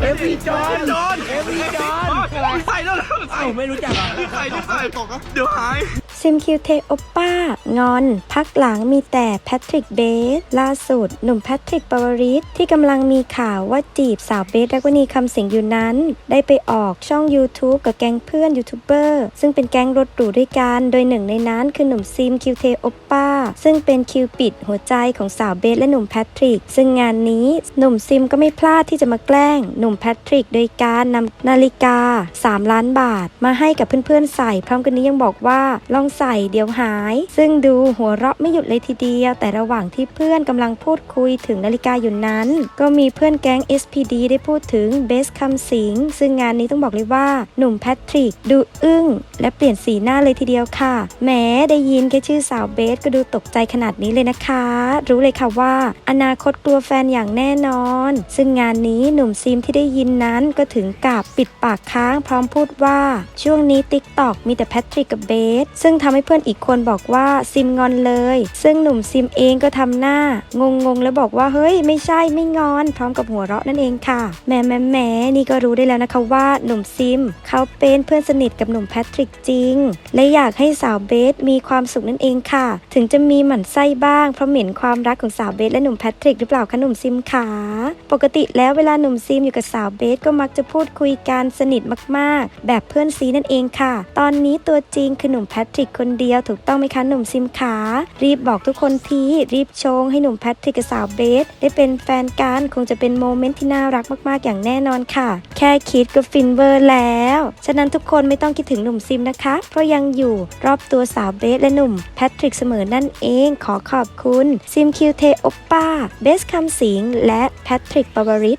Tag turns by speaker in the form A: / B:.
A: เอฟวีจอน
B: จอน
A: เอฟวีจอน
B: ใส่แล้วนะ
A: เอ้าไม่รู้จักเหรอ
B: ใส่ใส่ตกเดี๋ยวหาย
C: ซิมคิวเทโอป้างอน พักหลังมีแต่แพทริกเบสล่าสุด หนุ่มแพทริกปาวริสที่กำลังมีข่าวว่าจีบสาวเบสรักวนีคำสิงอยู่นั้น ได้ไปออกช่อง YouTube กับแก๊งเพื่อนยูทูบเบอร์ซึ่งเป็นแก๊งรถหรูด้วยกัน โดยหนึ่งในนั้นคือหนุ่มซิมคิวเทโอป้าซึ่งเป็นคิวปิดหัวใจของสาวเบสและหนุ่มแพทริก ซึ่งงานนี้หนุ่มซิมก็ไม่พลาดที่จะมาแกล้ง หนุ่มแพทริก โดยการนำนาฬิกา 3 ล้านบาท มาให้กับเพื่อนๆใส่ พร้อมกันนี้ยังบอกว่าลองใส่เดี๋ยวหาย ซึ่งดูหัวเราะไม่หยุดเลยทีเดียว แต่ระหว่างที่เพื่อนกำลังพูดคุยถึงนาฬิกาอยู่นั้น ก็มีเพื่อนแก๊ง SPD ได้พูดถึงเบสคำสิงซึ่งงานนี้ต้องบอกเลยว่า หนุ่มแพทริกดูอึ้ง และเปลี่ยนสีหน้าเลยทีเดียวค่ะแหมได้ยินแค่ชื่อสาวเบสก็ดูตกใจขนาดนี้เลยนะคะ รู้เลยค่ะว่า อนาคตกลัวแฟนอย่างแน่นอน ซึ่งงานนี้หนุ่มซิมที่ได้ยินนั้นก็ถึงกับปิดปากค้างพร้อมพูดว่า ช่วงนี้ติ๊กตอกมีแต่แพทริกกับเบสซึ่งทำให้เพื่อนอีกคนบอกว่าซิมงอนเลย ซึ่งหนุ่มซิมเองก็ทำหน้างงงๆแล้วบอกว่าเฮ้ยไม่ใช่ไม่งอน พร้อมกับหัวเราะนั่นเองค่ะแหมแหมแหมนี่ก็รู้ได้แล้วนะคะว่าหนุ่มซิม เขาเป็นเพื่อนสนิทกับหนุ่มแพทริกจริง และอยากให้สาวเบสมีความสุขนั่นเองค่ะ ถึงจะมีหมั่นไส้บ้างเพราะเหม็นความรักของสาวเบสและหนุ่มแพทริกหรือเปล่าคะหนุ่มซิมขาปกติแล้วเวลาหนุ่มซิมอยู่กับสาวเบสก็มักจะพูดคุยกันสนิทมากๆ แบบเพื่อนซีนั่นเองค่ะ ตอนนี้ตัวจริงคือหนุ่มแพทริกคนเดียวถูกต้องไหมคะหนุ่มซิมขา รีบบอกทุกคนทีรีบชงให้หนุ่มแพทริกกับสาวเบสได้เป็นแฟนกันคงจะเป็นโมเมนต์ที่น่ารักมากๆอย่างแน่นอนค่ะ แค่คิดก็ฟินเวอร์แล้ว ฉะนั้นทุกคนไม่ต้องคิดถึงหนุ่มซิมนะคะ เพราะยังอยู่รอบตัวสาวเบสและหนุ่มแพทริกเสมอนั่นเองขอขอบคุณซิมคิวเทโอป้าเบสคำสิงและแพทริกปาวริส